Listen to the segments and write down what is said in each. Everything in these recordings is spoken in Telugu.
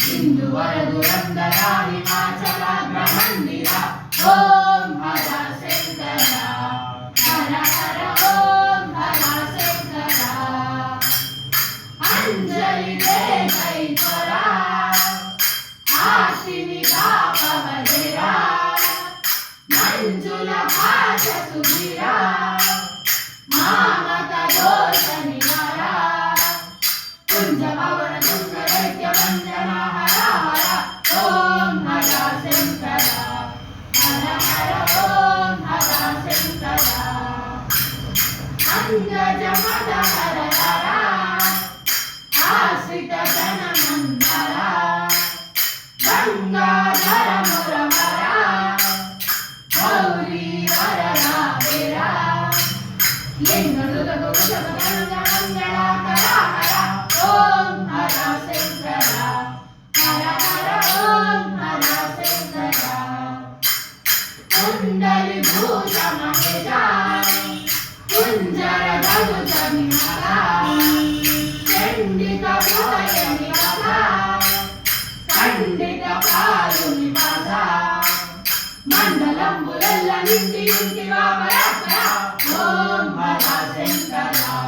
హిందూ వరదురందరా హిమాచల బ్రహ్మందిరా ఓం హరా Hallelujah. మండలం బులల్ల నిండి ఇంటి వాపరా ఓం మహాశంకరా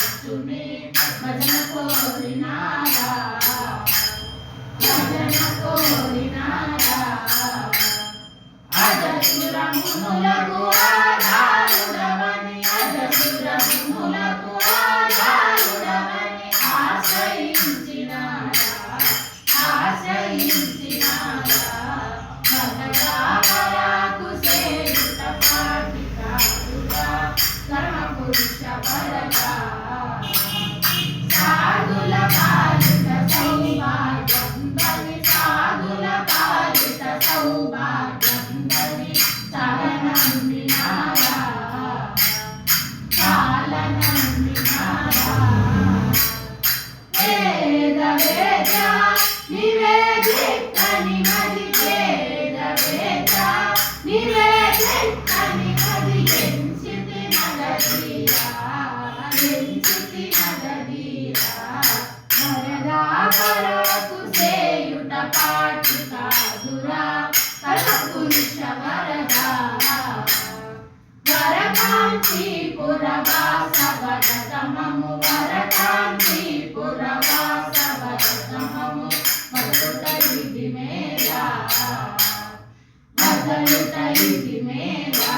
तुम्हें भजन को दिनारा भजन को दिनारा आज तुरा मुनला को आधार ఇది మేరా మొదలుట ఇది మేరా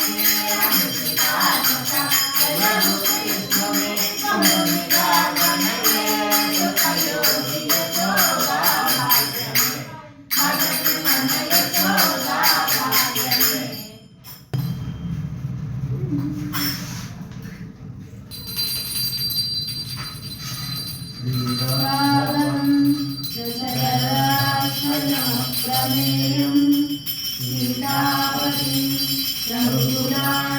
रमेयं सीतापतिं रघुरा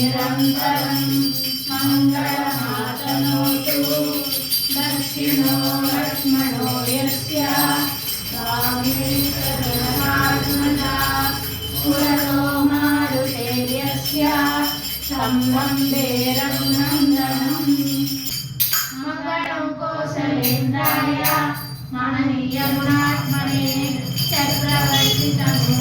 निरन्तरं मङ्गलमातनोतु दक्षिणो लक्ष्मणो यस्य स्वामीत्मना पुरतो मारुते यस्य सम्बन्धे रघुनन्दनम् मङ्गलं कोसलेन्द्राय महनीयगुणात्मने चक्रवर्तितनु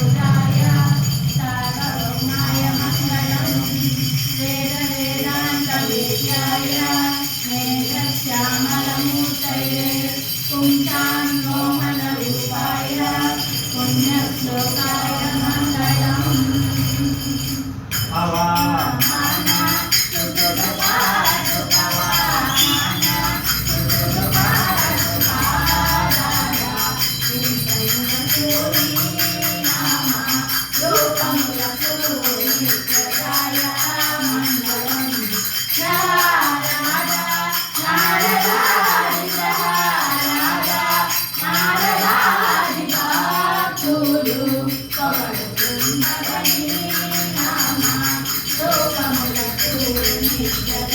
Yeah.